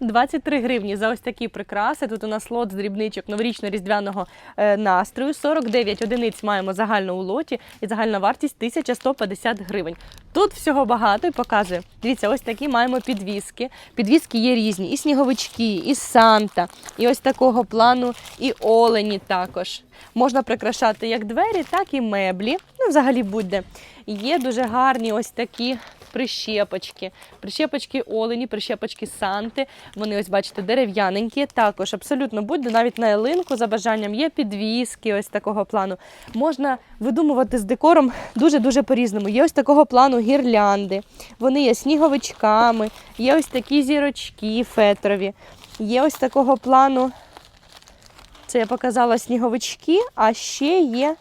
23 гривні за ось такі прикраси. Тут у нас лот з дрібничок новорічно-різдвяного е, настрою. 49 одиниць маємо загально у лоті і загальна вартість 1150 гривень. Тут всього багато і показую. Дивіться, ось такі маємо підвіски. Підвіски є різні: і сніговички, і Санта, і ось такого плану, і олені також. Можна прикрашати як двері, так і меблі. Ну, взагалі будь-де. Є дуже гарні ось такі прищепочки. Прищепочки олені, прищепочки Санти. Вони, ось бачите, дерев'яненькі. Також абсолютно будь-де, навіть на ялинку за бажанням є підвіски ось такого плану. Можна видумувати з декором дуже-дуже по-різному. Є ось такого плану гірлянди. Вони є сніговичками, є ось такі зірочки фетрові. Є ось такого плану. Це я показала сніговички, а ще є.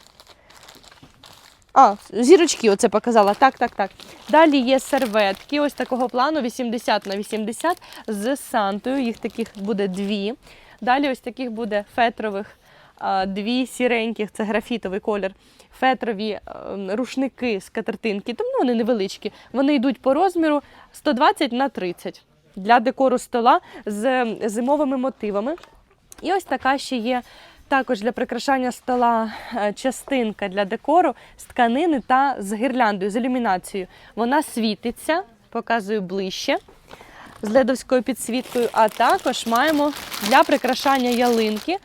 А, зірочки, оце показала. Так, так, так. Далі є серветки, ось такого плану 80 на 80 з Сантою. Їх таких буде дві. Далі ось таких буде фетрових дві сіреньких, це графітовий колір. Фетрові е, рушники з катертинки, тому вони невеличкі. Вони йдуть по розміру 120 на 30 для декору стола з зимовими мотивами. І ось така ще є також для прикрашання стола е, частинка для декору з тканини та з гірляндою, з ілюмінацією. Вона світиться, показую ближче. З ледовською підсвіткою, а також маємо для прикрашання ялинки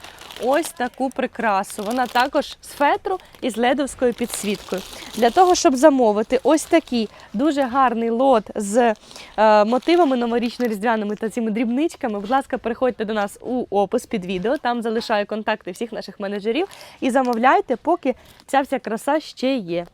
ось таку прикрасу. Вона також з фетру і з ледовською підсвіткою. Для того, щоб замовити ось такий дуже гарний лот з е, мотивами новорічно-різдвяними та цими дрібничками, будь ласка, переходьте до нас у опис під відео. Там залишаю контакти всіх наших менеджерів і замовляйте, поки ця вся краса ще є.